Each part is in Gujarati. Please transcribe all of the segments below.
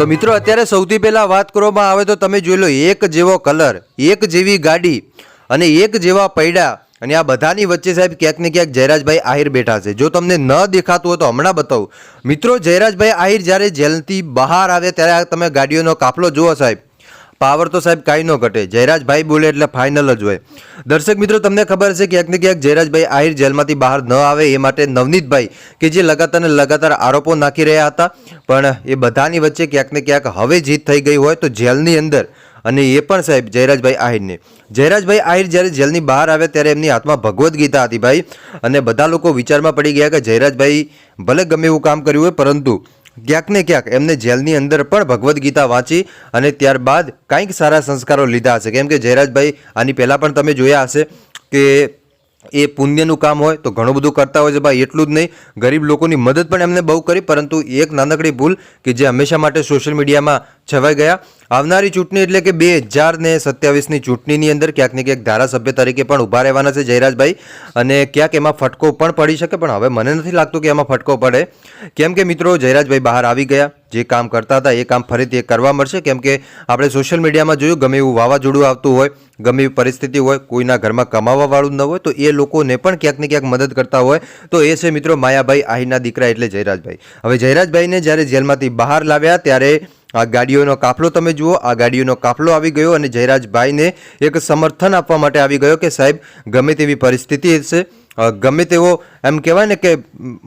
તો મિત્રો, અત્યારે સૌથી પહેલા વાત કરવામાં આવે તો તમે જોઈ લો, એક જેવો કલર, એક જેવી ગાડી અને એક જેવા પૈડા અને આ બધાની વચ્ચે સાહેબ ક્યાંક ને ક્યાંક જયરાજભાઈ આહિર બેઠા છે. જો તમને ન દેખાતું હોય તો હમણાં બતાવું. મિત્રો, જયરાજભાઈ આહિર જ્યારે જેલથી બહાર આવે ત્યારે તમે ગાડીઓનો કાફલો જુઓ સાહેબ. પાવર તો સાહેબ કાંઈ ન ઘટે. જયરાજભાઈ બોલે એટલે ફાઇનલ જ હોય. દર્શક મિત્રો, તમને ખબર છે ક્યાંક ને ક્યાંક જયરાજભાઈ આહિર જેલમાંથી બહાર ન આવે એ માટે નવનીતભાઈ કે જે લગાતાર લગાતાર આરોપો નાખી રહ્યા હતા. પણ એ બધાની વચ્ચે ક્યાંક ને ક્યાંક હવે જીત થઈ ગઈ હોય તો જેલની અંદર અને એ પણ સાહેબ જયરાજભાઈ આહિરને. જયરાજભાઈ આહિર જ્યારે જેલની બહાર આવે ત્યારે એમની હાથમાં ભગવદ્ ગીતા હતી ભાઈ. અને બધા લોકો વિચારમાં પડી ગયા કે જયરાજભાઈ ભલે ગમે એવું કામ કર્યું હોય પરંતુ ક્યાંક ને ક્યાંક એમને જેલની અંદર પણ ભગવદ્ ગીતા વાંચી અને ત્યારબાદ કંઈક સારા સંસ્કારો લીધા હશે. કેમ કે જયરાજભાઈ, આની પહેલાં પણ તમે જોયા હશે કે એ પુણ્યનું કામ હોય તો ઘણું બધું કરતા હોય છે. ભાઈ, એટલું જ નહીં. ગરીબ લોકોની મદદ પણ એમને બહુ કરી, પરંતુ એક નાનકડી ભૂલ કે જે હંમેશા માટે સોશિયલ મીડિયામાં છવાઈ ગયા. આવનારી ચૂંટણી એટલે કે બે હજાર ને સત્યાવીસની ચૂંટણીની અંદર ક્યાંક ને ક્યાંક ધારાસભ્ય તરીકે પણ ઊભા રહેવાના છે જયરાજભાઈ. અને ક્યાંક એમાં ફટકો પણ પડી શકે, પણ હવે મને નથી લાગતું કે એમાં ફટકો પડે. કેમ કે મિત્રો, જયરાજભાઈ બહાર આવી ગયા. જે કામ કરતા હતા એ કામ ફરીથી કરવા મળશે. કેમ કે આપણે સોશિયલ મીડિયામાં જોયું, ગમે એવું વાવાઝોડું આવતું હોય, ગમે એવી પરિસ્થિતિ હોય, કોઈના ઘરમાં કમાવાવાળું ન હોય, તો એ લોકોને પણ ક્યાંક ને ક્યાંક મદદ કરતા હોય. તો એ છે મિત્રો માયાભાઈ આહીના દીકરા એટલે જયરાજભાઈ. હવે જયરાજભાઈને જ્યારે જેલમાંથી બહાર લાવ્યા, ત્યારે આ ગાડીઓનો કાફલો તમે જુઓ, આ ગાડીઓનો કાફલો આવી ગયો અને જયરાજભાઈને એક સમર્થન આપવા માટે આવી ગયો કે સાહેબ, ગમે તેવી પરિસ્થિતિ હશે ગમે તેવો એમ કહેવાય ને કે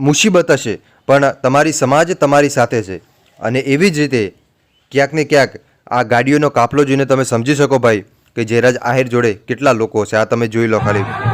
મુસીબત હશે, પણ તમારી સમાજ તમારી સાથે છે. અને એવી જ રીતે ક્યાંક ને ક્યાંક આ ગાડીઓનો કાફલો જોઈને તમે સમજી શકો ભાઈ કે જયરાજ આહિર જોડે કેટલા લોકો છે, આ તમે જોઈ લો ખાલી.